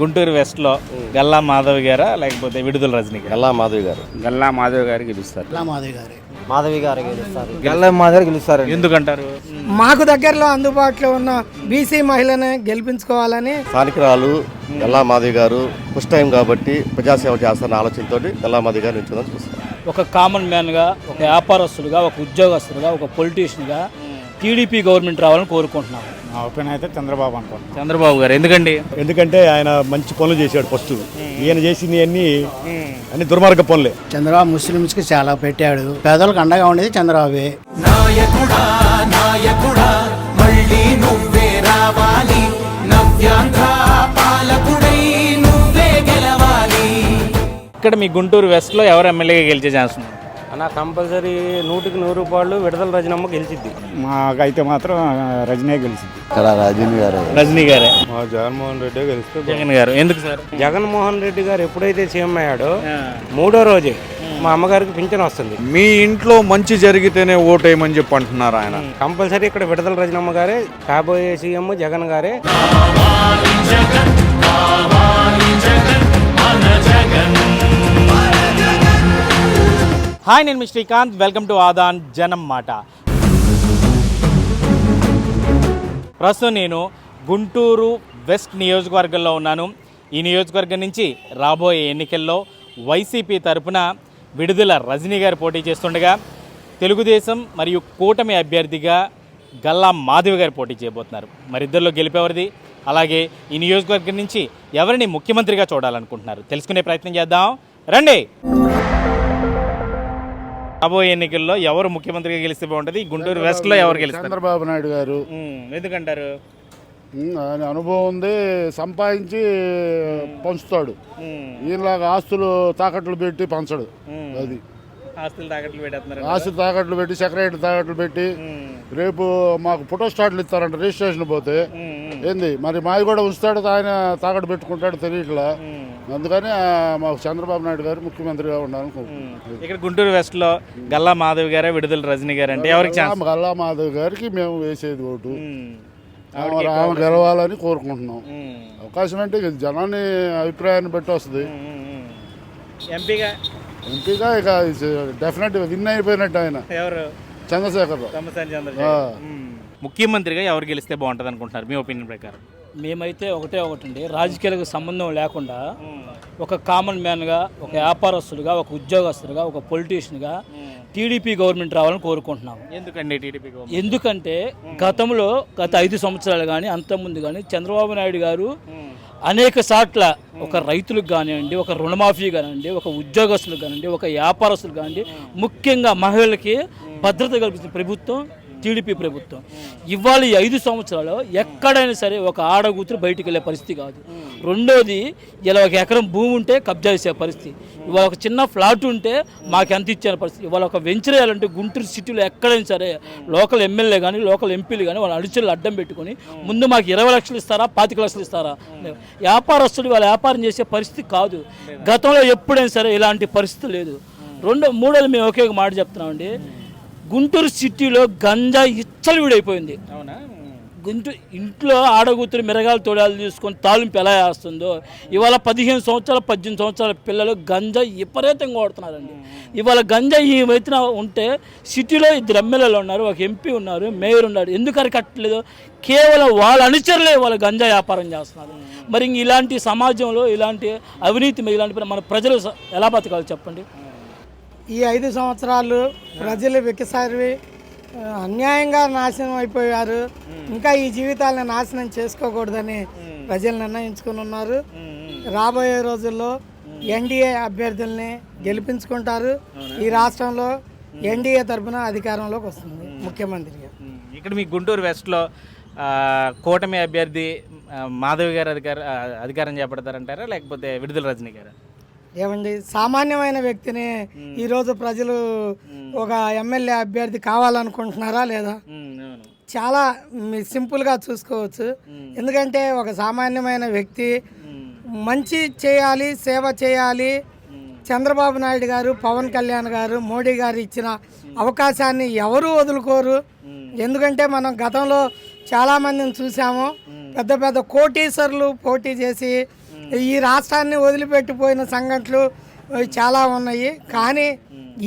గుంటూరు వెస్ట్లో గల్లా మాధవ్ గారా లేకపోతే విడుదల రజనీ గారా గల్లా మాధవి గారు. గల్లా మాధవ్ గారు గెలుస్తారు. మాధవి గారు. గెలుస్తారు. గల్లా మాధవి గెలుస్తారు ఎందుకంటారు? మాకు దగ్గరలో అందుబాటులో ఉన్న బీసీ మహిళని గెలిపించుకోవాలని స్థానికురాలు గల్లా మాధవి గారు ఫస్ట్ టైం కాబట్టి ప్రజాసేవ చేస్తున్న ఆలోచనతో గల్లా మాధవి గారు నిల్చుందని చూస్తారు ఒక కామన్ మ్యాన్గా ఒక వ్యాపారస్తులుగా ఒక ఉద్యోగస్తులుగా ఒక పొలిటీషియన్గా టీడీపీ గవర్నమెంట్ రావాలని కోరుకుంటున్నాము. నా ఒపీనియన్ అయితే చంద్రబాబు అనుకుంటున్నాను చంద్రబాబు గారు. ఎందుకండి? ఎందుకంటే ఆయన మంచి పనులు చేశాడు ఫస్ట్. ఈయన చేసింది అన్ని అన్ని దుర్మార్గ పనులే. చంద్రబాబు ముస్లిమ్స్కి చాలా పెట్టాడు. పేదలకు అండగా ఉండేది చంద్రబాబే. నాయకుడా నాయకుడా మళ్ళీ నువ్వే రావాలి. నవ్యాంధ్ర పాలకుడై నువ్వే గెలవాలి. ఇక్కడ మీ గుంటూరు వెస్ట్లో ఎవరు ఎమ్మెల్యేగా గెలిచే ఛాన్స్ ఉంది? అన్న కంపల్సరీ నూటికి నూరు రూపాయలు విడుదల రజనమ్మ గెలిచిద్ది. మాకైతే మాత్రం రజనీ ఇక్కడ రజనీ గారు. రజనీ గారే. మా జగన్మోహన్ రెడ్డి గెలిస్తే జగన్ గారు. ఎందుకు సార్? జగన్మోహన్ రెడ్డి గారు ఎప్పుడైతే సీఎం అయ్యాడో మూడో రోజే మా అమ్మగారికి పింఛన్ వస్తుంది. మీ ఇంట్లో మంచి జరిగితేనే ఓటేయమని చెప్పి అంటున్నారు ఆయన. కంపల్సరీ ఇక్కడ విడుదల రజనమ్మ గారే కాబోయే సీఎం జగన్ గారే. హాయ్ నేను మీ Srikanth. Welcome to Aadhan Janam Maata. ప్రస్తుతం నేను గుంటూరు వెస్ట్ నియోజకవర్గంలో ఉన్నాను. ఈ నియోజకవర్గం నుంచి రాబోయే ఎన్నికల్లో వైసీపీ తరపున విడుదల రజనీ గారు పోటీ చేస్తుండగా తెలుగుదేశం మరియు కూటమి అభ్యర్థిగా గల్లా మాధవి గారు పోటీ చేయబోతున్నారు. మరిద్దరిలో గెలిపేవారిది. అలాగే ఈ నియోజకవర్గం నుంచి ఎవరిని ముఖ్యమంత్రిగా చూడాలనుకుంటున్నారు? తెలుసుకునే ప్రయత్నం చేద్దాం. రండి! రాబోయే ఎన్నికల్లో ఎవరు ముఖ్యమంత్రిగా గెలిస్తే బాగుంటుంది? గుంటూరు వెస్ట్లో ఎవరు గెలుస్తారు? చంద్రబాబు నాయుడు గారు. ఎందుకంటారు? ఆయన అనుభవం ఉంది సంపాదించి పంచుతాడు. ఈయనలాగా ఆస్తులు తాకట్లు పెట్టి పంచడు. అది. ఆస్తులు తాకట్లు పెట్టేస్తున్నారు ఆస్తులు తాకట్లు పెట్టి సెక్రటరీ తాకట్లు పెట్టి రేపు మాకు ఫోటో స్టార్ట్లు ఇస్తారంట రిజిస్ట్రేషన్ పోతే. ఏంది? మరి మాది కూడా ఉంచుతాడు ఆయన తాకట్టు పెట్టుకుంటాడు తెలియట్లా. అందుకని మాకు చంద్రబాబు నాయుడు గారు ముఖ్యమంత్రిగా ఉండాలని కోరుకుంటున్నాం. ఇక్కడ గుంటూరు వెస్ట్లో గల్లా మాధవ్ గారే విడుదల రజనీ గారు అంటే ఎవరికి ఛాన్స్ గల్లా మాధవ్ గారికి మేము వేసేది ఓటు. ఆమె గెలవాలని కోరుకుంటున్నాం. అవకాశం అంటే జనాన్ని అభిప్రాయాన్ని బట్టి వస్తుంది. ఎంపీగా? ఎంపీగా ఇక డెఫినెట్ విన్ అయిపోయినట్టు ఆయన. ఎవరు? చంద్రశేఖర్ ఉమ్. ముఖ్యమంత్రిగా ఎవరు గెలిస్తే బాగుంటుంది అనుకుంటున్నారు? మీ ఒపీనియన్ ప్రకారం. మేమైతే ఒకటే ఒకటి అండి రాజకీయాలకు సంబంధం లేకుండా ఒక కామన్ మ్యాన్గా ఒక వ్యాపారస్తులుగా ఒక ఉద్యోగస్తులుగా ఒక పొలిటీషియన్గా టీడీపీ గవర్నమెంట్ రావాలని కోరుకుంటున్నాము. ఎందుకండి టీడీపీ ఎందుకంటే గతంలో గత ఐదు సంవత్సరాలు కానీ అంతకుముందు కానీ చంద్రబాబు నాయుడు గారు అనేక సాట్ల ఒక రైతులకు కానివ్వండి ఒక రుణమాఫీ కానివ్వండి ఒక ఉద్యోగస్తులకు కానివ్వండి ఒక వ్యాపారస్తులకు కానివ్వండి ముఖ్యంగా మహిళలకి భద్రత కల్పిస్తున్న ప్రభుత్వం టీడీపీ ప్రభుత్వం. ఇవాళ ఈ ఐదు సంవత్సరాలు ఎక్కడైనా సరే ఒక ఆడగూతురు బయటికి వెళ్ళే పరిస్థితి కాదు. రెండోది ఇలా ఒక ఎకరం భూమి ఉంటే కబ్జా చేసే పరిస్థితి. ఇవాళ ఒక చిన్న ఫ్లాట్ ఉంటే మాకు ఎంత ఇచ్చే పరిస్థితి. ఇవాళ ఒక వెంచర్ వేయాలంటే గుంటూరు సిటీలో ఎక్కడైనా సరే లోకల్ ఎమ్మెల్యే కానీ లోకల్ ఎంపీలు కానీ వాళ్ళ అడుచులు అడ్డం పెట్టుకొని ముందు మాకు ఇరవై లక్షలు ఇస్తారా పాతిక లక్షలు ఇస్తారా? వ్యాపారస్తులు వాళ్ళ వ్యాపారం చేసే పరిస్థితి కాదు. గతంలో ఎప్పుడైనా సరే ఇలాంటి పరిస్థితి లేదు. రెండో మూడోది మేము ఒకే ఒక మాట చెప్తున్నామండి. గుంటూరు సిటీలో గంజా ఇచ్చలవిడైపోయింది. అవునా? గుంటూరు ఇంట్లో ఆడగూతురు మిరగాలు తోడాలు తీసుకొని తాలింపు ఎలా వేస్తుందో ఇవాళ పదిహేను సంవత్సరాలు పద్దెనిమిది సంవత్సరాల పిల్లలు గంజా విపరీతంగా కొడుతున్నారండి ఇవాళ గంజా ఈ వైపున ఉంటే సిటీలో ఇద్దరు ఎమ్మెల్యేలు ఉన్నారు ఒక ఎంపీ ఉన్నారు మేయర్ ఉన్నారు ఎందుకు అరికట్టలేదు కేవలం వాళ్ళ అనుచరులే వాళ్ళ గంజా వ్యాపారం చేస్తున్నారు. మరి ఇలాంటి సమాజంలో ఇలాంటి అవినీతి ఇలాంటి మన ప్రజలు ఎలా బతకాలి చెప్పండి? ఈ ఐదు సంవత్సరాలు ప్రజలు వికసారి అన్యాయంగా నాశనం అయిపోయారు. ఇంకా ఈ జీవితాలను నాశనం చేసుకోకూడదని ప్రజలు నిర్ణయించుకుని ఉన్నారు. రాబోయే రోజుల్లో ఎన్డీఏ అభ్యర్థుల్ని గెలిపించుకుంటారు. ఈ రాష్ట్రంలో ఎన్డీఏ తరఫున అధికారంలోకి వస్తుంది ముఖ్యమంత్రిగా ఉమ్, ఇక్కడ మీ గుంటూరు వెస్ట్లో కూటమి అభ్యర్థి మాధవి గారు అధికార అధికారం చేపడతారంటారా? లేకపోతే విడుదల రజనీ గారు? ఏమండి సామాన్యమైన వ్యక్తిని ఈరోజు ప్రజలు ఒక ఎమ్మెల్యే అభ్యర్థి కావాలనుకుంటున్నారా లేదా? చాలా మీ- సింపుల్గా చూసుకోవచ్చు. ఎందుకంటే ఒక సామాన్యమైన వ్యక్తి మంచి చేయాలి సేవ చేయాలి. చంద్రబాబు నాయుడు గారు పవన్ కళ్యాణ్ గారు మోడీ గారు ఇచ్చిన అవకాశాన్ని ఎవరు వదులుకోరు. ఎందుకంటే మనం గతంలో చాలామందిని చూసాము. పెద్ద పెద్ద కోటీశ్వర్లు పోటీ చేసి ఈ రాష్ట్రాన్ని వదిలిపెట్టిపోయిన సంఘటనలు చాలా ఉన్నాయి. కానీ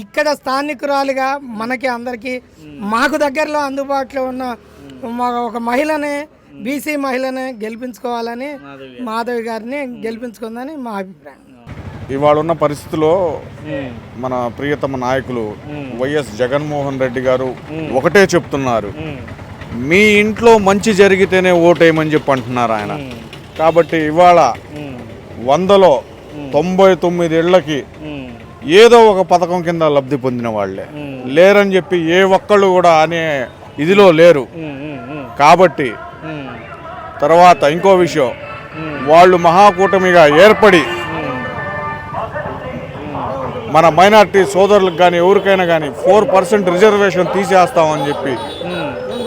ఇక్కడ స్థానికురాలుగా మనకి అందరికీ మాకు దగ్గరలో అందుబాటులో ఉన్న మా ఒక మహిళని బీసీ మహిళని గెలిపించుకోవాలని మాధవి గారిని గెలిపించుకుందని మా అభిప్రాయం. ఇవాళ ఉన్న పరిస్థితిలో మన ప్రియతమ నాయకులు వైఎస్ జగన్మోహన్ రెడ్డి గారు ఒకటే చెప్తున్నారు. మీ ఇంట్లో మంచి జరిగితేనే ఓటేయమని చెప్పి అంటున్నారు ఆయన. కాబట్టి ఇవాళ వందలో తొంభై తొమ్మిది ఇళ్ళకి ఏదో ఒక పథకం కింద లబ్ధి పొందిన వాళ్ళే. లేరని చెప్పి ఏ ఒక్కళ్ళు కూడా అనే ఇదిలో లేరు. కాబట్టి తర్వాత ఇంకో విషయం. వాళ్ళు మహాకూటమిగా ఏర్పడి మన మైనార్టీ సోదరులకు కానీ ఎవరికైనా కానీ ఫోర్ పర్సెంట్ రిజర్వేషన్ తీసేస్తామని చెప్పి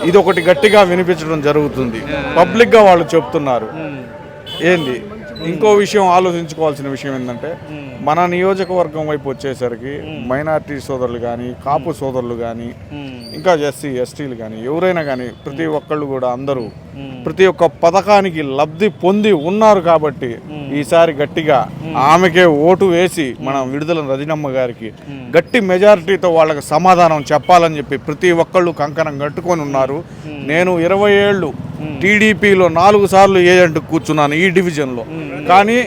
ఇది ఒకటి గట్టిగా వినిపించడం జరుగుతుంది. పబ్లిక్గా వాళ్ళు చెప్తున్నారు. ఏంది? ఇంకో విషయం ఆలోచించుకోవాల్సిన విషయం ఏంటంటే మన నియోజకవర్గం వైపు వచ్చేసరికి మైనార్టీ సోదరులు కానీ కాపు సోదరులు కానీ ఇంకా ఎస్సీ ఎస్టీలు కానీ ఎవరైనా కానీ ప్రతి ఒక్కళ్ళు కూడా అందరూ ప్రతి ఒక్క పథకానికి లబ్ధి పొంది ఉన్నారు కాబట్టి ఈసారి గట్టిగా ఆమెకే ఓటు వేసి మనం విడుదల రజనమ్మ గారికి గట్టి మెజారిటీతో వాళ్ళకి సమాధానం చెప్పాలని చెప్పి ప్రతి ఒక్కళ్ళు కంకణం కట్టుకొని ఉన్నారు. నేను ఇరవై ఏళ్ళు టీడీపీలో నాలుగు సార్లు ఏజెంట్ కూర్చున్నాను ఈ డివిజన్లో. కానీ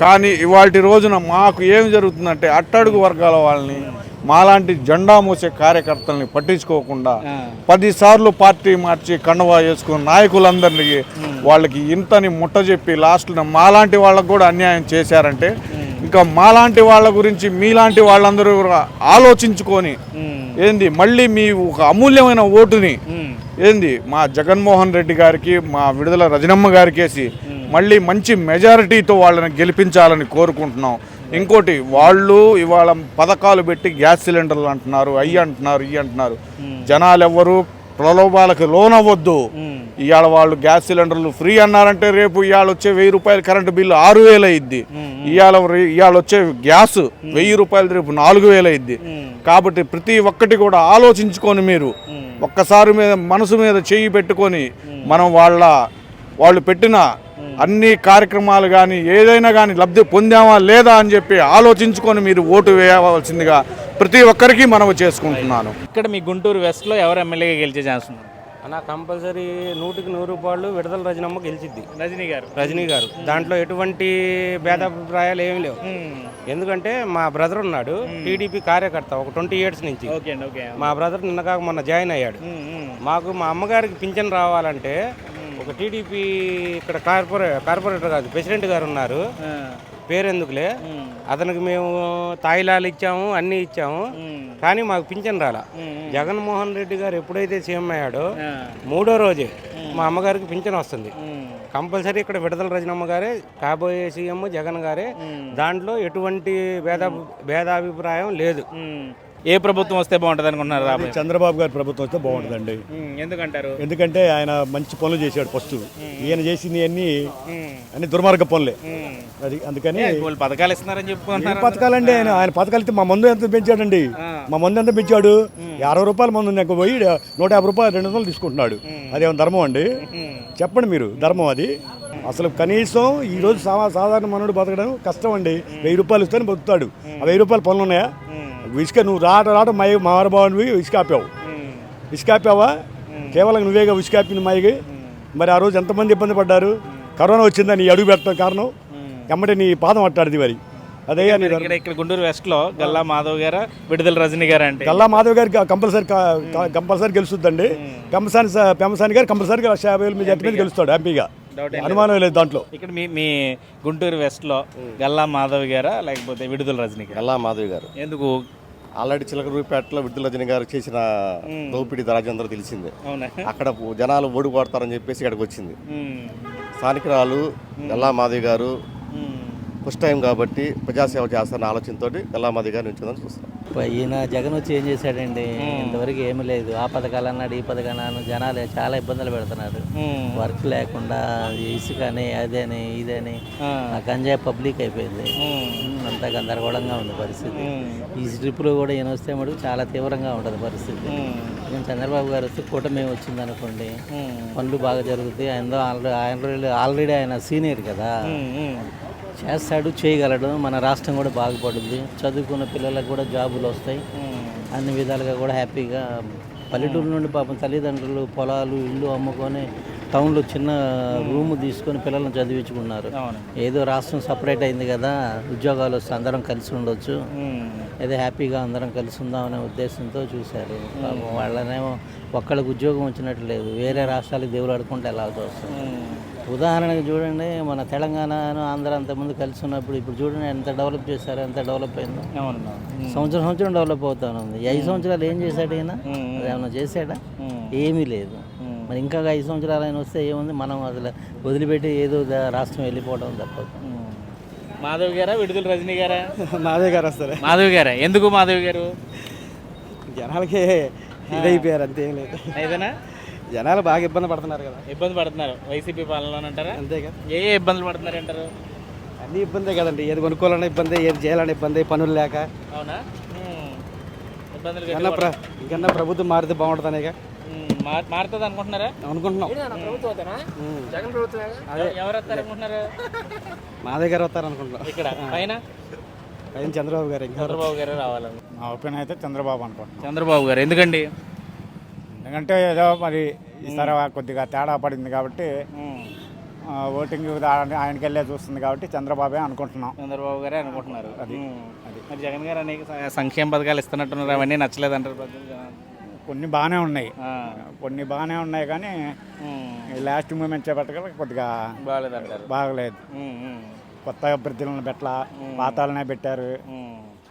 కానీ ఇవాటి రోజున మాకు ఏం జరుగుతుందంటే అట్టడుగు వర్గాల వాళ్ళని మాలాంటి జెండా మోసే కార్యకర్తల్ని పట్టించుకోకుండా పదిసార్లు పార్టీ మార్చి కండవా వేసుకున్న నాయకులందరినీ వాళ్ళకి ఇంతని ముట్ట చెప్పి లాస్ట్లో మాలాంటి వాళ్ళకు కూడా అన్యాయం చేశారంటే ఇంకా మాలాంటి వాళ్ళ గురించి మీలాంటి వాళ్ళందరూ కూడా ఆలోచించుకొని ఏంది మళ్ళీ మీ ఒక అమూల్యమైన ఓటుని ఏంది మా జగన్మోహన్ రెడ్డి గారికి మా విడుదల రజనమ్మ గారికి వేసి మళ్ళీ మంచి మెజారిటీతో వాళ్ళని గెలిపించాలని కోరుకుంటున్నాం. ఇంకోటి వాళ్ళు ఇవాళ పథకాలు పెట్టి గ్యాస్ సిలిండర్లు అంటున్నారు అయ్యి అంటున్నారు ఇవి అంటున్నారు. జనాలు ఎవ్వరు ప్రలోభాలకు లోనవ్వద్దు. ఇవాళ వాళ్ళు గ్యాస్ సిలిండర్లు ఫ్రీ అన్నారంటే రేపు ఇవాళ వచ్చే వెయ్యి రూపాయల కరెంటు బిల్లు ఆరు వేలు అయింది ఇవాళ ఇవాళ వచ్చే గ్యాస్ వెయ్యి రూపాయలు రేపు నాలుగు వేలు అయింది కాబట్టి ప్రతి ఒక్కటి కూడా ఆలోచించుకొని మీరు ఒక్కసారి మీద మనసు మీద చెయ్యి పెట్టుకొని మనం వాళ్ళ వాళ్ళు పెట్టిన అన్ని కార్యక్రమాలు కానీ ఏదైనా కానీ లబ్ధి పొందామా లేదా అని చెప్పి ఆలోచించుకొని మీరు ఓటు వేయవలసిందిగా ప్రతి ఒక్కరికి మనవి చేసుకుంటున్నాను. ఇక్కడ మీ గుంటూరు వెస్ట్లో ఎవరు ఎమ్మెల్యేగా గెలిచే ఛాన్స్ ఉన్నారు అన్న కంపల్సరీ నూటికి నూరు రూపాయలు విడుదల రజనమ్మ గెలిచిద్ది. రజనీ గారు. రజనీ గారు. దాంట్లో ఎటువంటి భేదాభిప్రాయాలు ఏమి లేవు. ఎందుకంటే మా బ్రదర్ ఉన్నాడు టీడీపీ కార్యకర్త ఒక ట్వంటీ ఇయర్స్ నుంచి. మా బ్రదర్ నిన్న కాక మొన్న జాయిన్ అయ్యాడు. మాకు మా అమ్మగారికి పింఛన్ రావాలంటే ఒక టీడీపీ ఇక్కడ కార్పొరే కార్పొరేటర్ కాదు ప్రెసిడెంట్ గారు ఉన్నారు. పేరెందుకులే? అతనికి మేము తాయిలాలు ఇచ్చాము అన్నీ ఇచ్చాము. కానీ మాకు పింఛన్ రాలా. జగన్మోహన్ రెడ్డి గారు ఎప్పుడైతే సీఎం అయ్యాడో మూడో రోజే మా అమ్మగారికి పింఛన్ వస్తుంది. కంపల్సరీ ఇక్కడ విడుదల రజనమ్మ గారే కాబోయే సీఎం జగన్ గారే. దాంట్లో ఎటువంటి భేద భేదాభిప్రాయం లేదు. ఏ ప్రభుత్వం వస్తే బాగుంటుంది అనుకుంటున్నారు రాబోయే? చంద్రబాబు గారి ప్రభుత్వం వస్తే బాగుంటుందండి. ఎందుకంటారు? ఎందుకంటే ఆయన మంచి పనులు చేశాడు ఫస్ట్. ఈయన చేసింది అన్ని అన్ని దుర్మార్గ పనులే. అది అందుకని పథకాలు ఇస్తున్నారని చెప్పుకుంటున్నారు పథకాలండి ఆయన? ఆయన పథకాలు ఇస్తే మా మందు ఎంత పెంచాడండి? మా మందు ఎంత పెంచాడు? అరవై రూపాయల మందు నాకు పోయి నూట యాభై రూపాయలు రెండు వందలు తీసుకుంటున్నాడు. అదేమో ధర్మం అండి? చెప్పండి మీరు ధర్మం అది. అసలు కనీసం ఈ రోజు సా- సాధారణ మనోడు బతకడం కష్టం అండి. వెయ్యి రూపాయలు ఇస్తేనే బతుకుతాడు. ఆ వెయ్యి రూపాయల పనులు ఉన్నాయా? ఇసుక నువ్వు రాట రాట మై మారబావునివి ఇసుక ఆపావు ఇసుక ఆపావా కేవలం నువ్వేగా ఇసుక ఆపింది మైకి మరి ఆ రోజు ఎంతమంది ఇబ్బంది పడ్డారు? కరోనా వచ్చిందని నీ అడుగు పెట్టడం కారణం? ఎమ్మటే నీ పాదం అట్టాడిది మరి. అదే. ఇక్కడ ఇక్కడ గుంటూరు వెస్ట్లో గల్లా మాధవ్ గారా విడుదల రజనీ గారా అంటే గల్లా మాధవ్ గారికి కంపల్సరీ కంపల్సరీ గెలుస్తుందండి. పెంపసాని పెంపసాని గారు కంపల్సరీ లక్ష యాభై వేలు మెజార్టీ మీద గెలుస్తాడు ఎంపీగా. అనుమానం లేదు దాంట్లో. ఇక్కడ మీ మీ గుంటూరు వెస్ట్లో గల్లా మాధవ్ గారా లేకపోతే విడుదల రజనీ గారా? గల్లా మాధవి గారు. ఎందుకు ఆల్రెడీ చిలకరూపేటలో విడుదల గారు చేసిన దోపిడీ రాజ్యందరూ తెలిసిందే. అక్కడ జనాలు ఓడిపోడతారని చెప్పేసి ఇక్కడికి వచ్చింది. స్థానికురాలు గల్లా మాధవి గారు. ఫస్ట్ టైం కాబట్టి ప్రజాసేవ చేస్తారన్న ఆలోచనతో గల్లా మాధవి గారు నిల్చుందని చూస్తున్నాం. ఈయన జగన్ వచ్చి ఏం చేశాడండి? ఇంతవరకు ఏమీ లేదు. ఆ పథకాలు అన్నాడు ఈ పథకాలు అన్నాడు జనాలు చాలా ఇబ్బందులు పెడుతున్నారు. వర్క్ లేకుండా ఇసుకని అదని ఇదని ఆ. గంజాయి పబ్లిక్ అయిపోయింది. అంతా గందరగోళంగా ఉంది పరిస్థితి. ఈ ట్రిప్లో కూడా ఈయన వస్తే మటుకు చాలా తీవ్రంగా ఉంటుంది పరిస్థితి. ఈయన చంద్రబాబు గారు వస్తే కూటమి వచ్చింది అనుకోండి పనులు బాగా జరుగుతాయి. ఆయన ఆల్రెడీ ఆల్రెడీ ఆయన సీనియర్ కదా. చేస్తాడు చేయగలడు. మన రాష్ట్రం కూడా బాగుపడుద్ది. చదువుకున్న పిల్లలకు కూడా జాబులు వస్తాయి. అన్ని విధాలుగా కూడా హ్యాపీగా. పల్లెటూరు నుండి పాపం తల్లిదండ్రులు పొలాలు ఇల్లు అమ్ముకొని టౌన్లో చిన్న రూమ్ తీసుకొని పిల్లలను చదివించుకున్నారు. ఏదో రాష్ట్రం సపరేట్ అయింది కదా ఉద్యోగాలు వస్తే అందరం కలిసి ఉండొచ్చు. ఏదో హ్యాపీగా అందరం కలిసి ఉందాం అనే ఉద్దేశంతో చూశారు. వాళ్ళనేమో ఒక్కళ్ళకి ఉద్యోగం వచ్చినట్టు లేదు. వేరే రాష్ట్రాలకు దేవుడు ఆడుకుంటే వెళ్ళాల్సి వస్తుంది? ఉదాహరణకు చూడండి మన తెలంగాణను ఆంధ్ర అంతకుముందు కలిసి ఉన్నప్పుడు ఇప్పుడు చూడండి ఎంత డెవలప్ చేశారు ఎంత డెవలప్ అయిందో. సంవత్సరం సంవత్సరం డెవలప్ అవుతాను ఐదు సంవత్సరాలు ఏం చేశాడు ఈయన? అది ఏమన్నా చేశాడా? ఏమీ లేదు. మరి ఇంకా ఐదు సంవత్సరాలు ఆయన వస్తే ఏముంది? మనం అసలు వదిలిపెట్టి ఏదో దా- రాష్ట్రం వెళ్ళిపోవడం తప్పదు మాధవ్ గారా విడుదల రజనీ గారా? మాదే గారు వస్తారు. మాధవ్ గారా? ఎందుకు మాధవ్ గారు? జనాలకి ఇదైపోయారు అంతేం లేదు. ఏదైనా జనాలు బాగా ఇబ్బంది పడుతున్నారు కదా. ఇబ్బంది పడుతున్నారు. వైసీపీ పాలన అంటారా అంతేగా ఏ ఏ ఇబ్బందులు పడుతున్నారు అంటారు అన్ని ఇబ్బందే కదండి. ఏది కొనుక్కోవాలన్నా ఇబ్బంది ఏది చేయాలన్నా ఇబ్బంది పనులు లేక. అవునా. ఇబ్బందులు ఇంకన్నా ప్రభుత్వం మారితే బాగుంటుందనేగా. మారుతుంది అనుకుంటున్నారా? అనుకుంటున్నాం. ఎవ- ఎవరు వస్తారు అనుకుంటున్నారు? మా దగ్గర వస్తారు అనుకుంటున్నాం. ఇక్కడ పైన? పైన చంద్రబాబు గారు ఇంకా. చంద్రబాబు గారు రావాలని. నా ఒపీనియన్ అయితే చంద్రబాబు అనుకుంటున్నాను చంద్రబాబు గారు ఎందుకండి? ఎందుకంటే ఏదో మరి ఈసారి కొద్దిగా తేడా పడింది కాబట్టి ఓటింగ్ ఆయన- ఆయనకి వెళ్ళే చూస్తుంది కాబట్టి చంద్రబాబే అనుకుంటున్నాం. చంద్రబాబు గారే అనుకుంటున్నారు. ఉమ్. మరి జగన్ గారు అనేక సంక్షేమ పథకాలు ఇస్తున్నట్టున్నారు అవన్నీ నచ్చలేదంటారు ప్రజలు జనాలు. కొన్ని బాగానే ఉన్నాయి. కొన్ని బాగానే ఉన్నాయి కానీ లాస్ట్ మూమెంట్ చేపట్టగల కొద్దిగా బాగాలేదంటారు. బాగలేదు. ఉమ్, కొత్త అభ్యర్థులను పెట్టల పాతాలనే పెట్టారు.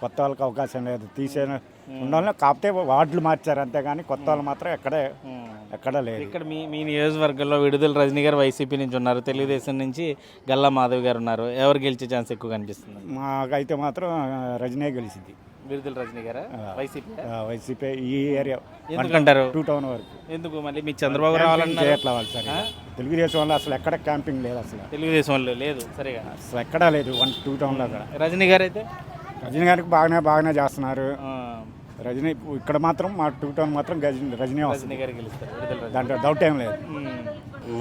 కొత్త వాళ్ళకి అవకాశం లేదు. తీసే ఉండాలి కాకపోతే వార్డులు మార్చారు అంతేగాని కొత్త వాళ్ళు మాత్రం ఎక్కడే ఎక్కడా లేదు. ఇక్కడ మీ మీ నియోజకవర్గంలో విడుదల రజనీ గారు వైసీపీ నుంచి ఉన్నారు. తెలుగుదేశం నుంచి గల్లా మాధవ్ గారు ఉన్నారు. ఎవరు గెలిచే ఛాన్స్ ఎక్కువ కనిపిస్తుంది? మాకైతే మాత్రం రజనీ గెలిచింది. విడుదల రజనీ గారా? వైసీపీ వైసీపీ ఈ ఏరియా. ఎందుకంటారు? టూ టౌన్ వరకు. ఎందుకు మళ్ళీ మీకు చంద్రబాబు రావాలన్నారు. చేయట్లా వాళ్ళు సరే తెలుగుదేశం వాళ్ళు అసలు ఎక్కడ క్యాంపింగ్ లేదు అసలు. తెలుగుదేశం వాళ్ళు లేదు సరిగా. అసలు ఎక్కడా లేదు వన్ టూ టౌన్లో అక్కడ రజనీ గారు అయితే రజనీ గారికి బాగానే బాగానే చేస్తున్నారు. ఆ, రజనీ ఇక్కడ మాత్రం మా టూ టౌన్ మాత్రం రజనీ రజనీ గారు గెలుస్తారు దాంట్లో డౌట్ ఏం లేదు.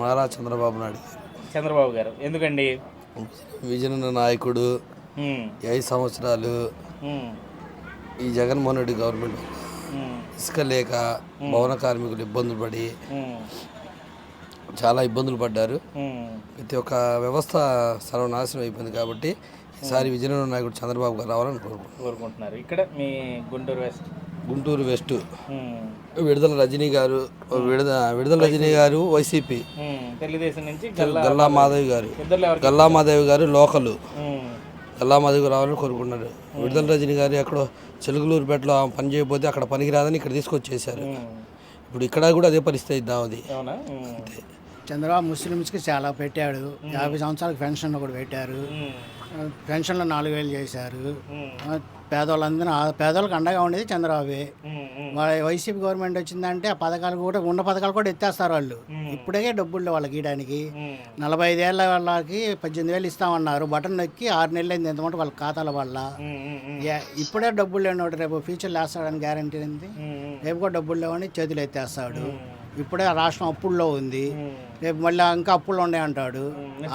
నారా చంద్రబాబు నాయుడు చంద్రబాబు గారు. ఎందుకండి? విజయనగర నాయకుడు. ఐదు సంవత్సరాలు. ఈ జగన్మోహన్ రెడ్డి గవర్నమెంట్ ఇసుక లేక భవన కార్మికులు ఇబ్బందులు పడి చాలా ఇబ్బందులు పడ్డారు. ప్రతి ఒక్క వ్యవస్థ సర్వనాశనం అయిపోయింది కాబట్టి ఈసారి విజయనగరం నాయకుడు చంద్రబాబు గారు రావాలని కోరుకుంటున్నారు. ఇక్కడ మీ గుంటూరు వెస్ట్. గుంటూరు వెస్ట్. విడుదల రజనీ గారు విడుదల విడుదల రజనీ గారు వైసీపీ. తెలుగుదేశం నుంచి గల్లా మాధవి గారు. గల్లా మాధవి గారు లోకలు. గల్లా మాధవి రావాలని కోరుకుంటున్నారు. విడుదల రజనీ గారు ఎక్కడో చెలుగులూరుపేటలో ఆమె పని చేయకపోతే అక్కడ పనికి రాదని ఇక్కడ తీసుకొచ్చేసారు ఇప్పుడు ఇక్కడ కూడా అదే పరిస్థితి అవునా? ఉమ్, చంద్రబాబు ముస్లిమ్స్కి చాలా పెట్టాడు. యాభై సంవత్సరాలకు పెన్షన్ కూడా పెట్టారు. పెన్షన్లు నాలుగు వేలు చేశారు. పేదవాళ్ళందరూ పేదవాళ్ళకి అండగా ఉండేది చంద్రబాబే. వాళ్ళ వైసీపీ గవర్నమెంట్ వచ్చిందంటే ఆ పథకాలు కూడా ఉన్న పథకాలు కూడా ఎత్తేస్తారు వాళ్ళు. ఇప్పుడే డబ్బులు వాళ్ళకి ఇవ్వడానికి నలభై ఐదేళ్ళ వాళ్ళకి పద్దెనిమిది వేలు ఇస్తామన్నారు. బటన్ నొక్కి ఆరు నెలలు అయింది ఎంతమంది వాళ్ళ ఖాతాల వల్ల. ఇప్పుడే డబ్బులు లేనివాడు రేపు ఫ్యూచర్లో వేస్తాడని గ్యారంటీ ఏంది రేపు కూడా డబ్బులు లేవని చేతులు ఎత్తేస్తాడు. ఇప్పుడే రాష్ట్రం అప్పుల్లో ఉంది. రేపు మళ్ళీ ఇంకా అప్పుల్లో ఉన్నాయి అంటాడు.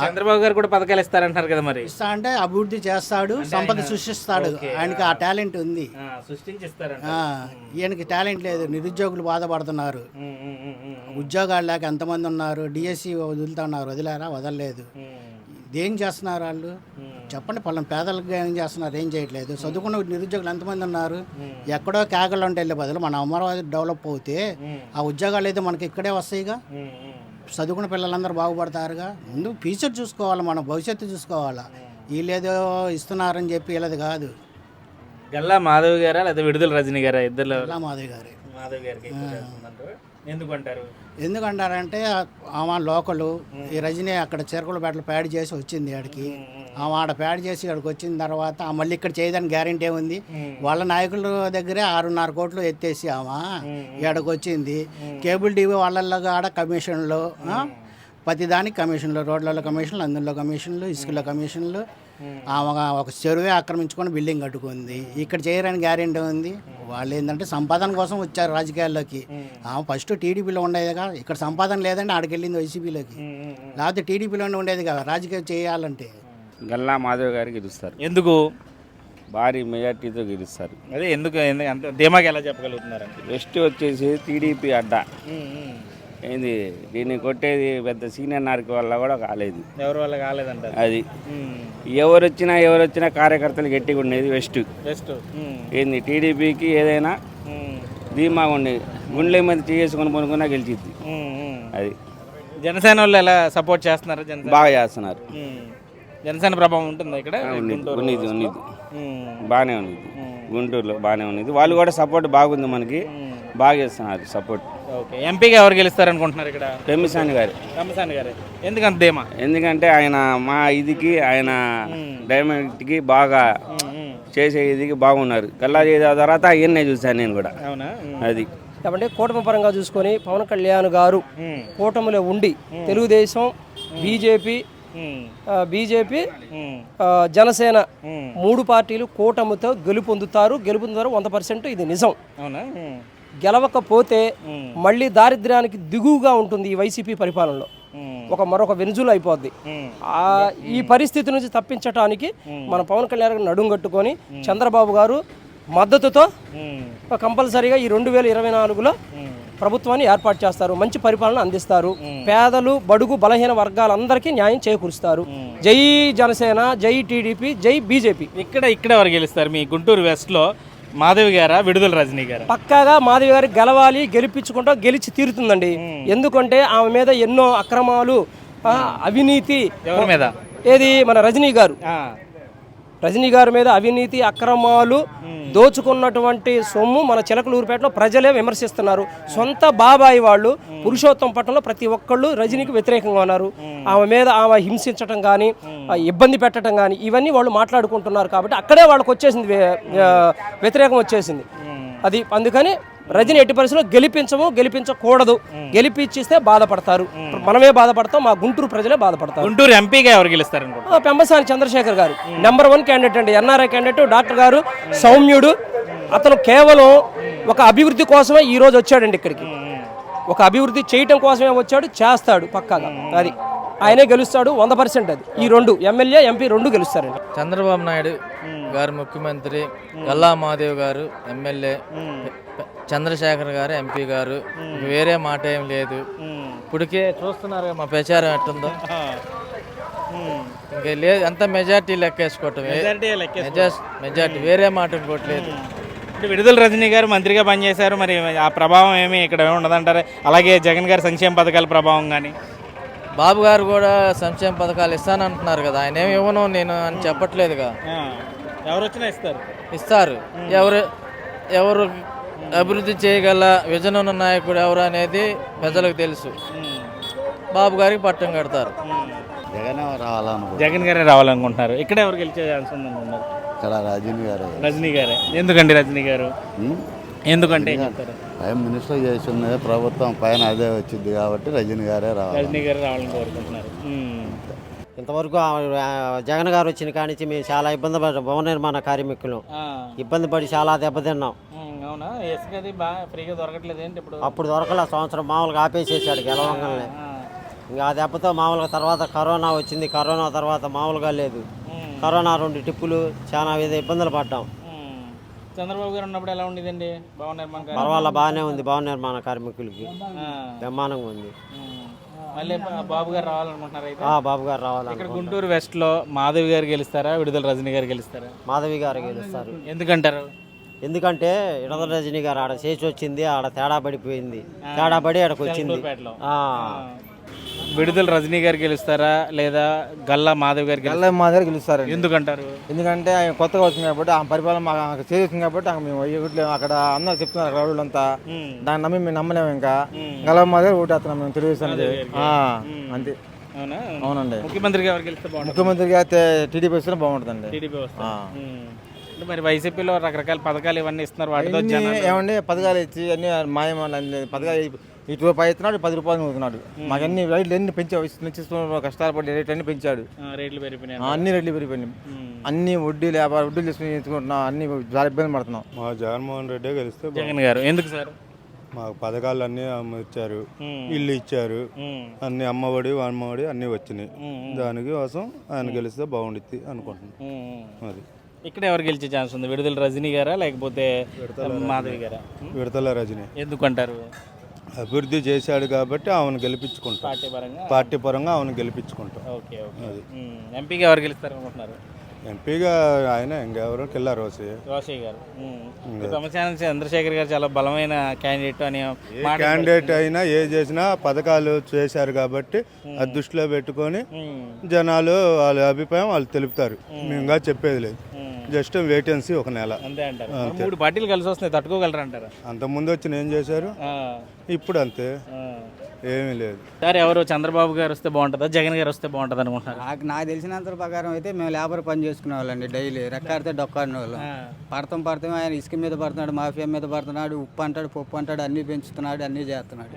చంద్రబాబు గారు కూడా పథకాలు ఇస్తారంటున్నారు కదా మరి? ఇస్తా అంటే అభివృద్ధి చేస్తాడు సంపద సృష్టిస్తాడు. ఆయనకి ఆ టాలెంట్ ఉంది. ఈయనకి టాలెంట్ లేదు. నిరుద్యోగులు బాధపడుతున్నారు. ఉద్యోగాలు లేక ఎంతమంది ఉన్నారు? డిఎస్సి వదులుతున్నారు. వదిలేరా? వదలలేదు. ఇదేం చేస్తున్నారు వాళ్ళు? చెప్పండి పలానా పేదలకు ఏం చేస్తున్నారు? ఏం చేయట్లేదు. చదువుకున్న నిరుద్యోగులు ఎంతమంది ఉన్నారు? ఎక్కడో కేకలు ఉంటే వెళ్ళే బదులు మన అమరావతి డెవలప్ అవుతే ఆ ఉద్యోగాలు అయితే మనకి ఇక్కడే వస్తాయిగా? చదువుకున్న పిల్లలందరూ బాగుపడతారుగా. ముందు ఫ్యూచర్ చూసుకోవాలి మన భవిష్యత్తు చూసుకోవాలా. వీళ్ళేదో ఇస్తున్నారని చెప్పి వీళ్ళది కాదు. గల్లా మాధవ్ గారా లేదా విడుదల రజనీ గారా ఇద్దరు ఇలా మాధవి గారి. మాధవ్ గారికి. ఎందుకంటారు? ఎందుకంటారంటే ఆమె లోకలు ఈ రజనీ అక్కడ చిరకులపేటలో ప్యాడ్ చేసి వచ్చింది ఆడికి. ఆమె ఆడ ప్యాడ్ చేసి ఇక్కడికి వచ్చిన తర్వాత ఆ మళ్ళీ ఇక్కడ చేయడానికి గ్యారెంటీ ఏముంది వాళ్ళ నాయకుల దగ్గరే ఆరున్నర కోట్లు ఎత్తేసి ఆమె ఇక్కడికి వచ్చింది. కేబుల్ టీవీ వాళ్ళల్లో ఆడ కమిషన్లు ఆ? ప్రతి దానికి కమిషన్లు రోడ్లలో కమిషన్లు అందులో కమిషన్లు ఇసుకలో కమిషన్లు. ఒక చెరువే ఆక్రమించుకొని బిల్డింగ్ కట్టుకుంది. ఇక్కడ చేయరని గ్యారెంటీ ఉంది. వాళ్ళు ఏంటంటే సంపాదన కోసం వచ్చారు రాజకీయాల్లోకి. ఆమె ఫస్ట్ టీడీపీలో ఉండేదిగా ఇక్కడ సంపాదన లేదంటే ఆడికి వెళ్ళింది వైసీపీలోకి లేకపోతే టీడీపీలోనే ఉండేది కదా. రాజకీయం చేయాలంటే. గల్లా మాధవ్ గారు గెలుస్తారు. ఎందుకు? భారీ మెజార్టీతో గెలుస్తారు. అదే ఎందుకు? అంత ధీమాగా ఎలా చెప్పగలుగుతున్నారు వెస్ట్ వచ్చేసి టీడీపీ అడ్డా. ఏంది దీన్ని కొట్టేది పెద్ద సీనియర్ నాయకు వల్ల కూడా కాలేదు. ఎవరి వల్ల కాలేదంటారు? అది. ఎవరు వచ్చినా ఎవరు వచ్చినా కార్యకర్తలు గట్టిగా ఉండేది వెస్ట్ బెస్ట్ ఏంది టీడీపీకి ఏదైనా ధీమాగా ఉండేది. గుండెల మీద చేసుకొని పనుకున్నా గెలిచిద్ది. అది. జనసేన వాళ్ళు ఎలా సపోర్ట్ చేస్తున్నారు జనసేన? బాగా చేస్తున్నారు. జనసేన ప్రభావం ఉంటుందా ఇక్కడ? ఉన్నది? ఉన్నది. బాగానే ఉన్నది గుంటూరులో బాగానే ఉన్నది వాళ్ళు కూడా సపోర్ట్ బాగుంది మనకి. బాగా చేస్తున్నారు సపోర్ట్ ఓకే ఎంపీగా ఎవరు గెలుస్తారు అనుకుంటున్నారు ఇక్కడ? పెమ్మిసాని గారు. రమసాని గారు. ఎందుకంత ధీమా? ఎందుకంటే ఆయన మా ఇదికి ఆయన డైమండ్కి బాగా చేసే ఇదికి బాగున్నారు. కల్లా చేసిన తర్వాత ఆయన్నే చూశాను నేను కూడా. అవునా? అది. కాబట్టి కూటమి పరంగా చూసుకొని పవన్ కళ్యాణ్ గారు కూటమిలో ఉండి తెలుగుదేశం బీజేపీ బీజేపీ జనసేన మూడు పార్టీలు కూటమితో గెలుపొందుతారు. గెలుపొందుతారు వంద పర్సెంట్ ఇది నిజం. అవునా? గెలవకపోతే మళ్ళీ దారిద్ర్యానికి దిగువగా ఉంటుంది ఈ వైసీపీ పరిపాలనలో. ఒక మరొక వెనుజులు అయిపోద్ది. ఆ ఈ పరిస్థితి నుంచి తప్పించడానికి మన పవన్ కళ్యాణ్ నడుం కట్టుకొని చంద్రబాబు గారు మద్దతుతో కంపల్సరీగా ఈ రెండు వేల ఇరవై నాలుగులో ప్రభుత్వాన్ని ఏర్పాటు చేస్తారు. మంచి పరిపాలన అందిస్తారు. పేదలు బడుగు బలహీన వర్గాలందరికీ న్యాయం చేకూరుస్తారు. జై జనసేన జై టీడీపీ జై బీజేపీ. ఇక్కడ ఇక్కడ ఎవరు గెలుస్తారు. మీ గుంటూరు వెస్ట్లో మాధవి గారా విడుదల రజనీ గారా? పక్కాగా మాధవి గారు గెలవాలి గెలిపించుకుంటా గెలిచి తీరుతుందండి. ఎందుకంటే ఆమె మీద ఎన్నో అక్రమాలు అవినీతి ఎవరి మీద? ఏది? మన రజనీ గారు. రజనీ గారి మీద అవినీతి అక్రమాలు దోచుకున్నటువంటి సొమ్ము మన చిలకలూరుపేటలో ప్రజలే విమర్శిస్తున్నారు. సొంత బాబాయి వాళ్ళు పురుషోత్తం పట్టణంలో ప్రతి ఒక్కళ్ళు రజనీకి వ్యతిరేకంగా ఉన్నారు. ఆమె మీద ఆమె హింసించటం కానీ ఇబ్బంది పెట్టడం కానీ ఇవన్నీ వాళ్ళు మాట్లాడుకుంటున్నారు కాబట్టి అక్కడే వాళ్ళకి వచ్చేసింది వ్యతిరేకం వచ్చేసింది. అది అందుకని రజని ఎట్టి పరిస్థితుల్లో గెలిపించము గెలిపించకూడదు. గెలిపించిస్తే బాధపడతారు. మనమే బాధపడతాం మా గుంటూరు ప్రజలే బాధపడతారు. గుంటూరు ఎంపీగా ఎవరు గెలుస్తారు పెంబసాని చంద్రశేఖర్ గారు. నెంబర్ వన్ క్యాండిడేట్ అండి. ఎన్ఆర్ఐ క్యాండిడేట్ డాక్టర్ గారు సౌమ్యుడు. అతను కేవలం ఒక అభివృద్ధి కోసమే ఈ రోజు వచ్చాడండి ఇక్కడికి. ఒక అభివృద్ధి చేయటం కోసమే వచ్చాడు చేస్తాడు పక్కాగా. అది. ఆయనే గెలుస్తాడు వంద పర్సెంట్ అది. ఈ రెండు ఎమ్మెల్యే ఎంపీ రెండు గెలుస్తారండి. చంద్రబాబు నాయుడు గారు ముఖ్యమంత్రి గల్లా మహాదేవ్ గారు ఎమ్మెల్యే. చంద్రశేఖర్ గారు ఎంపీ గారు వేరే మాట ఏం లేదు. ఇప్పటికే చూస్తున్నారు మా ప్రచారం ఎట్టుందో. ఇంకా లేదు ఎంత మెజార్టీ లెక్కేసుకోవటం మెజారిటీ లెక్కేసుకో. మెజార్- మెజార్టీ వేరే మాట ఇంకోటి లేదు అంటే విడుదల రజనీ గారు మంత్రిగా పనిచేశారు మరి ఆ ప్రభావం ఏమి ఇక్కడ ఏమి ఉండదంటారు? అలాగే జగన్ గారి సంక్షేమ పథకాల ప్రభావం కానీ బాబు గారు కూడా సంక్షేమ పథకాలు ఇస్తానంటున్నారు కదా ఆయన ఏమి ఇవ్వను నేను అని చెప్పట్లేదుగా. ఎవరు వచ్చినా ఇస్తారు. ఇస్తారు. ఎవరు ఎవరు అభివృద్ధి చేయగల విజన్ ఉన్న నాయకుడు ఎవరు అనేది ప్రజలకు తెలుసు. బాబు గారికి పట్టం కడతారు. జగన్ జగన్ గారే రావాలనుకుంటున్నారు. ఇక్కడ ఎవరు గెలిచే ఛాన్స్ ఉందనుకుంటున్నారు ఇక్కడ రజనీ గారు. రజనీ గారే. ఎందుకండి రజనీ గారు? ఎందుకంటే ప్రైమ్ మినిస్టర్ ప్రభుత్వం పైన అదే వచ్చింది కాబట్టి రజనీ గారే రావాలి. రజనీ గారు రావాలని కోరుకుంటున్నారు. ఇంతవరకు జగన్ గారు వచ్చిన కాడి నుంచి మేము చాలా ఇబ్బంది పడ్డాం. భవన నిర్మాణ కార్మికులు. ఇబ్బంది పడి చాలా దెబ్బతిన్నాం. అవునా? ఇసుక అది బాగా ఫ్రీగా దొరకట్లేదు ఏంటి ఇప్పుడు? అప్పుడు దొరకల సంవత్సరం మామూలుగా ఆపేసేసాడు గెలవంగానే. ఇంకా ఆ దెబ్బతో మామూలుగా తర్వాత కరోనా వచ్చింది. కరోనా తర్వాత మామూలుగా లేదు. కరోనా రెండు టిప్పులు చాలా విధ ఇబ్బందులు పడ్డాం. చంద్రబాబు గారు ఉన్నప్పుడు ఎలా ఉండేదండి? భవన నిర్మాణ? పర్వాలా బాగానే ఉంది. భవన నిర్మాణ కార్మికులకి. బ్రహ్మాండంగా ఉంది. మళ్ళీ బాబు గారు రావాలనుకుంటున్నారు అయితే? ఆ బాబు గారు రావాలి ఇక్కడ గుంటూరు వెస్ట్లో మాధవి గారు గెలుస్తారా? విడుదల రజనీ గారు గెలుస్తారా? మాధవి గారు గెలుస్తారు. ఎందుకంటారు? ఎందుకంటే ఇడద రజనీ గారు ఆడ చేసి వచ్చింది ఆడ తేడా పడిపోయింది. తేడా పడి ఆడకు వచ్చింది. ఆ. విడుదల రజనీ గారు గెలుస్తారా లేదా గల్లా మాధవ్ గారు గల్లా మా దగ్గర గెలుస్తారు ఎందుకంటారు? ఎందుకంటే ఆయన కొత్తగా వచ్చింది కాబట్టి ఆ పరిపాలన మాకు చేస్తుంది కాబట్టి ఆమె మేము ఇవ్వట్లేము అక్కడ అందరు చెప్తున్నారు అక్కడ వాళ్ళంతా దాన్ని నమ్మి మేము నమ్మలేము ఇంకా. గల్లా మా దగ్గర ఓటేస్తున్నాం మేము తెలుగుదేశానికి ఆ, అంతే. అవునా? అవునండి. ముఖ్యమంత్రిగా ఎవరు గెలిస్తే బాగుంటుంది? ముఖ్యమంత్రిగా అయితే టీడీపీ వస్తేనే బాగుంటుందండి. టీడీపీ వస్తే. ఆ. అంటే మరి వైసీపీలో రకరకాల పథకాలు ఇవన్నీ ఇస్తున్నారు వాటితో జనాలు. ఏమండి పథకాలు ఇచ్చి అన్ని మాయమాల పథకాలు ఇటు రూపాయి ఇస్తున్నాడు పది రూపాయలు నూతున్నాడు మాకు అన్ని రేట్లు ఎన్ని పెంచావు ఇస్తున్న కష్టాలు పడి రేట్లు అన్ని పెంచాడు. ఆ, రేట్లు పెరిగిపోయినాయి ఆ, అన్ని రేట్లు పెరిగిపోయినాయి. అన్ని వడ్డీ లేబర్ వడ్డీలు తీసుకుని తీసుకుంటున్నాం అన్ని చాలా ఇబ్బంది పడుతున్నాం. మా జగన్మోహన్ రెడ్డి గెలిస్తే జగన్ గారు ఎందుకు సార్? మాకు పథకాలు అన్నీ అమ్మ ఇచ్చారు ఇల్లు ఇచ్చారు. అన్ని అమ్మఒడి అమ్మఒడి అన్నీ వచ్చినాయి. దానికి కోసం ఆయన గెలిస్తే బాగుండిద్ది అనుకుంటున్నాం. అది. ఇక్కడ ఎవరు గెలిచే ఛాన్స్ ఉంది? విడుదల రజనీ గారా లేకపోతే మాధవి గారా? విడతల రజని. ఎందుకంటారు? అభివృద్ధి చేశాడు కాబట్టి ఆమెను గెలిపించుకుంటాం పార్టీ పరంగా పార్టీ పరంగా ఆమెను గెలిపించుకుంటాం ఓకే ఓకే. ఎంపీగా ఎవరు గెలుస్తారు అనుకుంటున్నారు? ఎంపీగా ఆయన ఇంకెవరు కిల్లా రోసి రోషయ్య గారు. తమసాని చంద్రశేఖర్ గారు చాలా బలమైన క్యాండిడేట్ అని క్యాండిడేట్ అయినా ఏ చేసినా పథకాలు చేశారు కాబట్టి అది దృష్టిలో పెట్టుకొని జనాలు వాళ్ళ అభిప్రాయం వాళ్ళు తెలుపుతారు. మేము. ఇంకా చెప్పేది లేదు. జస్ట్ వేటెన్సీ ఒక నెల. అంతే అంటారు. మరి మూడు పార్టీలు కలిసి వస్తున్నాయి తట్టుకోగలరు అంటారు అంత ముందు వచ్చి ఏం చేశారు? ఇప్పుడు అంతే. ఏమీ లేదు. సార్ ఎవరు? చంద్రబాబు గారు వస్తే బాగుంటుందా? జగన్ గారు వస్తే బాగుంటుంది అనుకుంటున్నారు? నాకు నాకు తెలిసినంత ప్రకారం అయితే మేము లేబర్ పని చేసుకునే వాళ్ళండి డైలీ. రెక్కాడితే డొక్కాడిన వాళ్ళు. పడతాం పడతాం ఆయన ఇసుక మీద పడుతున్నాడు మాఫియా మీద పడుతున్నాడు ఉప్పు అంటాడు పప్పు అంటాడు అన్ని పెంచుతున్నాడు అన్ని చేస్తున్నాడు.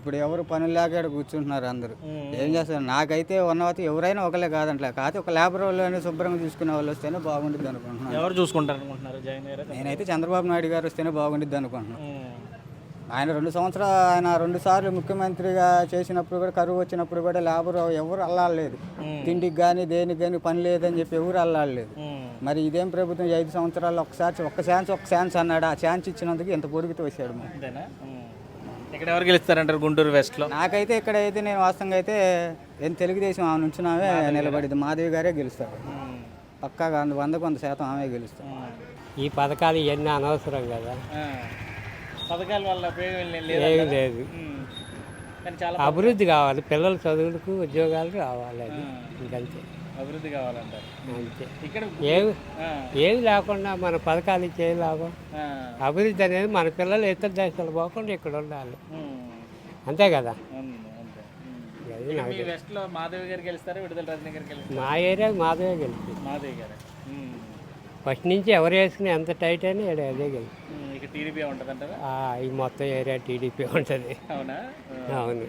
ఇప్పుడు ఎవరు పనులు లేక కూర్చుంటున్నారు అందరూ. ఏం చేస్తారు నాకైతే ఉన్నవతి ఎవరైనా ఒకలే కాదంట్లే. కాకపోతే ఒక లేబర్ వాళ్ళు శుభ్రంగా చూసుకునే వాళ్ళు వస్తేనే బాగుంటుంది అనుకుంటున్నాను. ఎవరు చూసుకుంటారు అనుకుంటున్నారు జగన్ గారు? నేనైతే చంద్రబాబు నాయుడు గారు వస్తేనే బాగుండిద్ది అనుకుంటున్నాను. ఆయన రెండు సంవత్సరాలు ఆయన రెండు సార్లు ముఖ్యమంత్రిగా చేసినప్పుడు కూడా కరువు వచ్చినప్పుడు కూడా లేబర్ ఎవరు అల్లాడలేదు. తిండికి కానీ దేనికి కానీ పని లేదని చెప్పి ఎవరు అల్లాడలేదు. మరి ఇదేం ప్రభుత్వం ఐదు సంవత్సరాలు ఒకసారి ఒక్క ఛాన్స్ ఒక్క ఛాన్స్ అన్నాడు? ఆ ఛాన్స్ ఇచ్చినందుకు ఎంత పొరుగుతూ వచ్చాడు ఇక్కడ ఎవరు గెలుస్తారంటారు గుంటూరు వెస్ట్లో? నాకైతే ఇక్కడైతే నేను వాస్తవంగా అయితే ఏం తెలుగుదేశం ఆమె నుంచున్నామే నిలబడింది. మాదేవి గారే గెలుస్తారు. పక్కాగా వంద- వందకు వంద శాతం ఆమె గెలుస్తారు. ఈ పథకాలు ఇవన్నీ అనవసరం కదా. పథకాల వల్ల ఉపయోగం ఏమీ లేదు కానీ చాలా అభివృద్ధి కావాలి. పిల్లల చదువులకు ఉద్యోగాలు రావాలి అది. ఇంకంతే. అభివృద్ధి కావాలంటారు. అంతే. ఇక్కడ. ఏమి లేకుండా మన పథకాలు ఇచ్చే లాభం. అభివృద్ధి అనేది మన పిల్లలు ఇతర దేశాలు పోకుండా ఇక్కడ ఉండాలి. అంతే కదా? వెస్ట్లో మాధవి గారు గెలుస్తారా? విడుదల రజనీ గారు గెలుస్తారు? మా ఏరియా మాధవే గెలిచింది. మాధవి గారు. ఫస్ట్ నుంచి ఎవరు వేసుకుని ఎంత టైట్ అయినా ఈడ అదే ఇక టీడీపీ ఉంటుందంటారా ఈ మొత్తం ఏరియా టీడీపీ ఉంటుంది. అవునా? అవును.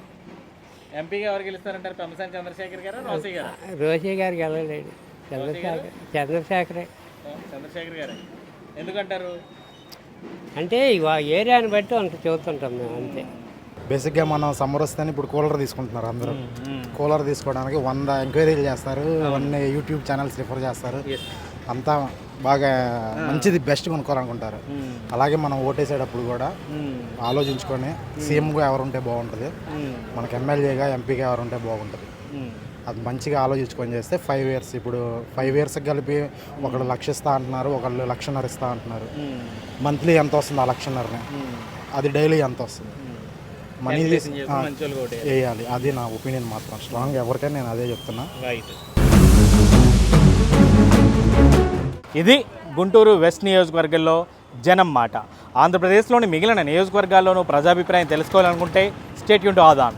ఎంపీగా ఎవరు గెలుస్తారంటారు? పెమ్మసాని చంద్రశేఖర్ గారు రోసీ గారు? రోషే గారికి వెళ్ళలేడు చంద్రశేఖర్ చంద్రశేఖరే. చంద్రశేఖర్ గారు. ఎందుకంటారు? అంటే ఏరియాని బట్టి అంత చెబుతుంటాం మేము అంతే. బేసిక్గా మనం సమ్మర్ వస్తేనే ఇప్పుడు కూలర్ తీసుకుంటున్నారు అందరూ. కూలర్ తీసుకోవడానికి వంద ఎంక్వైరీలు చేస్తారు అవన్నీ యూట్యూబ్ ఛానల్స్ రిఫర్ చేస్తారు. అంతా బాగా మంచిది బెస్ట్ కొనుక్కోవాలనుకుంటారు. అలాగే మనం ఓటేసేటప్పుడు కూడా ఆలోచించుకొని సీఎంగా ఎవరుంటే బాగుంటుంది మనకి ఎమ్మెల్యేగా ఎంపీగా ఎవరుంటే బాగుంటుంది. అది మంచిగా ఆలోచించుకొని చేస్తే ఫైవ్ ఇయర్స్ ఇప్పుడు ఫైవ్ ఇయర్స్ కలిపి ఒకళ్ళు లక్ష ఇస్తా అంటున్నారు ఒకళ్ళు లక్షన్నర ఇస్తా అంటున్నారు మంత్లీ ఎంత వస్తుంది ఆ లక్షన్నరని? అది డైలీ ఎంత వస్తుంది? మనీ. వేయాలి. అది నా ఒపీనియన్ మాత్రం. స్ట్రాంగ్ ఎవరికైనా నేను అదే చెప్తున్నా. రైట్ ఇది గుంటూరు వెస్ట్ నియోజకవర్గంలో జనం మాట. ఆంధ్రప్రదేశ్లోని మిగిలిన నియోజకవర్గాల్లోనూ ప్రజాభిప్రాయం తెలుసుకోవాలనుకుంటే స్టేట్ యూన్ టు ఆదాన్.